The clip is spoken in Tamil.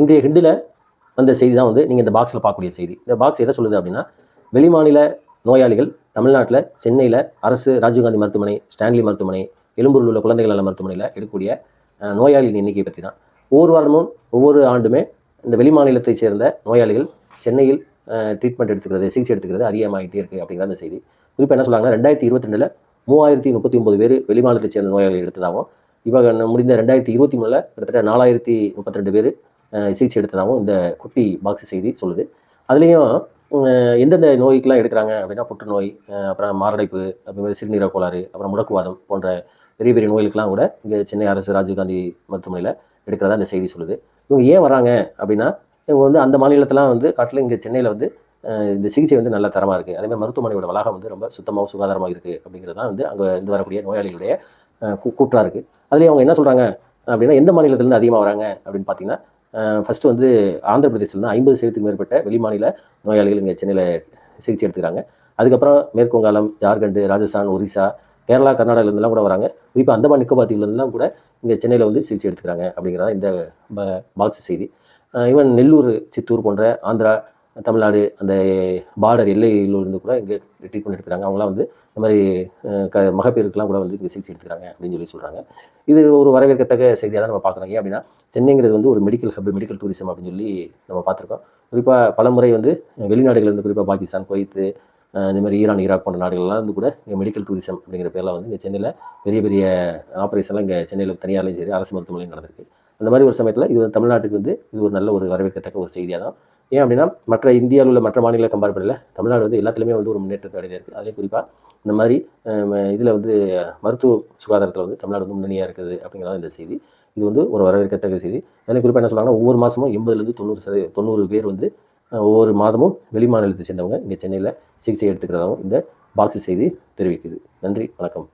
இன்றைய ஹிண்டில் வந்த செய்தி தான் வந்து நீங்கள் இந்த பாக்ஸில் பார்க்கக்கூடிய செய்தி. இந்த பாக்ஸ் எதை சொல்லுது அப்படின்னா வெளிமாநில நோயாளிகள் தமிழ்நாட்டில் சென்னையில் அரசு ராஜீவ்காந்தி மருத்துவமனை ஸ்டான்லி மருத்துவமனை எழும்பூரில் உள்ள குழந்தைகள் நல மருத்துவமனையில் எடுக்கக்கூடிய நோயாளிகளின் எண்ணிக்கை பற்றி தான். ஒவ்வொரு வாரமும் ஒவ்வொரு ஆண்டுமே இந்த வெளிமாநிலத்தைச் சேர்ந்த நோயாளிகள் சென்னையில் ட்ரீட்மெண்ட் எடுத்துக்கிறது சிகிச்சை எடுத்துக்கிறது அதிகமாகிட்டே இருக்குது அப்படிங்கிற அந்த செய்தி. குறிப்பாக என்ன சொல்கிறாங்கன்னா ரெண்டாயிரத்தி இருபத்தி ரெண்டில் மூவாயிரத்தி முப்பத்தி ஒம்பது பேர் வெளிமாநிலத்தைச் சேர்ந்த நோயாளிகள் எடுத்ததாகவும் இப்போ முடிந்த ரெண்டாயிரத்தி இருபத்தி மூணில் கிட்டத்தட்ட நாலாயிரத்தி முப்பத்தி ரெண்டு பேர் சிகிச்சை எடுத்ததாகவும் இந்த குட்டி பாக்ஸ் செய்தி சொல்லுது. அதுலேயும் எந்தெந்த நோய்க்கெலாம் எடுக்கிறாங்க அப்படின்னா புற்றுநோய் அப்புறம் மாரடைப்பு அப்புறமே சிறுநீரக கோளாறு அப்புறம் முடக்குவாதம் போன்ற பெரிய பெரிய நோய்களுக்கெல்லாம் கூட இங்கே சென்னை அரசு ராஜீவ்காந்தி மருத்துவமனையில் எடுக்கிறதா இந்த செய்தி சொல்லுது. இவங்க ஏன் வராங்க அப்படின்னா இவங்க வந்து அந்த மாநிலத்தெலாம் வந்து காட்டிலும் இங்கே சென்னையில் வந்து இந்த சிகிச்சை வந்து நல்ல தரமாக இருக்குது அதேமாதிரி மருத்துவமனையோட வளாகம் வந்து ரொம்ப சுத்தமாகவும் சுகாதாரமாக இருக்குது அப்படிங்கிறது தான் வந்து அங்கே இருந்து வரக்கூடிய நோயாளிகளுடைய அஹ் கூ- இருக்குது அதுலேயும் அவங்க என்ன சொல்கிறாங்க அப்படின்னா எந்த மாநிலத்திலேருந்து அதிகமாக வராங்க அப்படின்னு பார்த்தீங்கன்னா ஃபஸ்ட்டு வந்து ஆந்திர பிரதேசத்தில் ஐம்பது சதவீதத்துக்கு மேற்பட்ட வெளிமாநில நோயாளிகள் இங்கே சென்னையில் சிகிச்சை எடுத்துக்கிறாங்க. அதுக்கப்புறம் மேற்கு வங்காளம் ஜார்க்கண்டு ராஜஸ்தான் ஒரிசா கேரளா கர்நாடகாலேருந்துலாம் கூட வராங்க. குறிப்பாக அந்தமான் நிக்கோபாத்திலேருந்துலாம் கூட இங்கே சென்னையில் வந்து சிகிச்சை எடுத்துக்கிறாங்க அப்படிங்கிறதா இந்த பாக்ஸ் செய்தி. ஈவன் நெல்லூர் சித்தூர் போன்ற ஆந்திரா தமிழ்நாடு அந்த பார்டர் எல்லையில் இருந்து கூட இங்கே ட்ரீட்மெண்ட் எடுக்கிறாங்க அவங்களாம் வந்து இந்த மாதிரி க மகப்பேருக்கெல்லாம் கூட வந்து இங்கே சிகிச்சை எடுத்துக்கிறாங்க அப்படின்னு சொல்லி சொல்கிறாங்க இது ஒரு வரவேற்கத்தக்க செய்தியாக தான் நம்ம பார்க்குறோம். ஏன் அப்படின்னா சென்னைங்கிறது வந்து ஒரு மெடிக்கல் ஹப் மெடிக்கல் டூரிசம் அப்படின்னு சொல்லி நம்ம பார்த்துருக்கோம். குறிப்பாக பல முறை வந்து வெளிநாடுகள்லேருந்து குறிப்பாக பாகிஸ்தான் குவைத்து இந்த மாதிரி ஈரான் ஈராக் போன்ற நாடுகள்லாம் வந்து கூட இங்கே மெடிக்கல் டூரிசம் அப்படிங்கிற பேரில் வந்து இங்கே சென்னையில் பெரிய பெரிய ஆப்ரேஷன்லாம் இங்கே சென்னையில் தனியார்லையும் சரி அரசு மருத்துவமனையும் நடந்திருக்கு. அந்த மாதிரி ஒரு சமயத்தில் இது தமிழ்நாட்டுக்கு வந்து இது ஒரு நல்ல ஒரு வரவேற்கத்தக்க ஒரு செய்தியாக தான் ஏன் அப்படின்னா மற்ற இந்தியாவில் உள்ள மற்ற மாநிலங்களை கம்பேர் பண்ணல. தமிழ்நாடு வந்து எல்லாத்துலேயுமே வந்து ஒரு முன்னேற்றத்தை அடையில இருக்குது அதே குறிப்பாக இந்த மாதிரி இதில் வந்து மருத்துவ சுகாதாரத்தில் வந்து தமிழ்நாடு வந்து முன்னணியாக இருக்குது அப்படிங்கிறத இந்த செய்தி. இது வந்து ஒரு வரவேற்கத்தக்க செய்தி. அதில் குறிப்பாக என்ன சொல்கிறாங்கன்னா ஒவ்வொரு மாதமும் எண்பதுலேருந்து தொண்ணூறு சதவீ தொண்ணூறு பேர் வந்து ஒவ்வொரு மாதமும் வெளி மாநிலத்தை சேர்ந்தவங்க. இங்கே சென்னையில் சிகிச்சை எடுத்துக்கிறதாகவும் இந்த பாக்ஸ் செய்தி தெரிவிக்குது. நன்றி வணக்கம்.